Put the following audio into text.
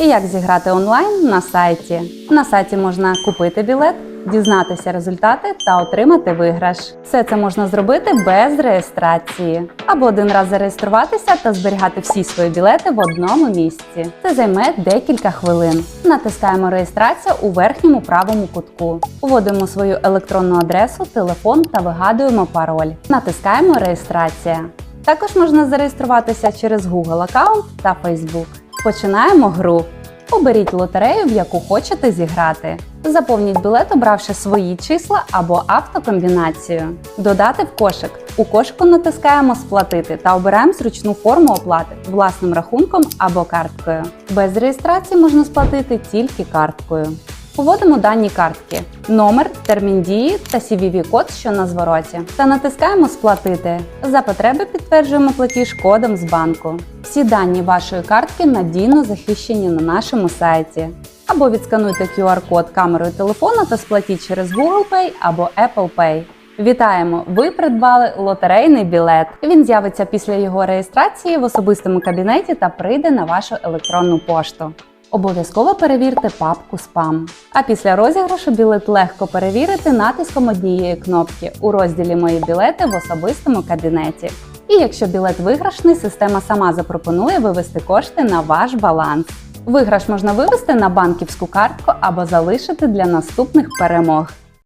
І як зіграти онлайн на сайті. На сайті можна купити білет, дізнатися результати та отримати виграш. Все це можна зробити без реєстрації. Або один раз зареєструватися та зберігати всі свої білети в одному місці. Це займе декілька хвилин. Натискаємо реєстрація у верхньому правому кутку. Вводимо свою електронну адресу, телефон та вигадуємо пароль. Натискаємо реєстрація. Також можна зареєструватися через Google аккаунт та Facebook. Починаємо гру. Оберіть лотерею, в яку хочете зіграти. Заповніть білет, обравши свої числа або автокомбінацію. Додати в кошик. У кошику натискаємо Сплатити та обираємо зручну форму оплати власним рахунком або карткою. Без реєстрації можна сплатити тільки карткою. Вводимо дані картки, номер, термін дії та CVV-код, що на звороті, та натискаємо Сплатити. За потреби підтверджуємо платіж кодом з банку. Всі дані вашої картки надійно захищені на нашому сайті. Або відскануйте QR-код камерою телефона та сплатіть через Google Pay або Apple Pay. Вітаємо! Ви придбали лотерейний білет. Він з'явиться після його реєстрації в особистому кабінеті та прийде на вашу електронну пошту. Обов'язково перевірте папку спам. А після розіграшу білет легко перевірити натиском однієї кнопки у розділі Мої білети в особистому кабінеті. І якщо білет виграшний, система сама запропонує вивести кошти на ваш баланс. Виграш можна вивести на банківську картку або залишити для наступних перемог.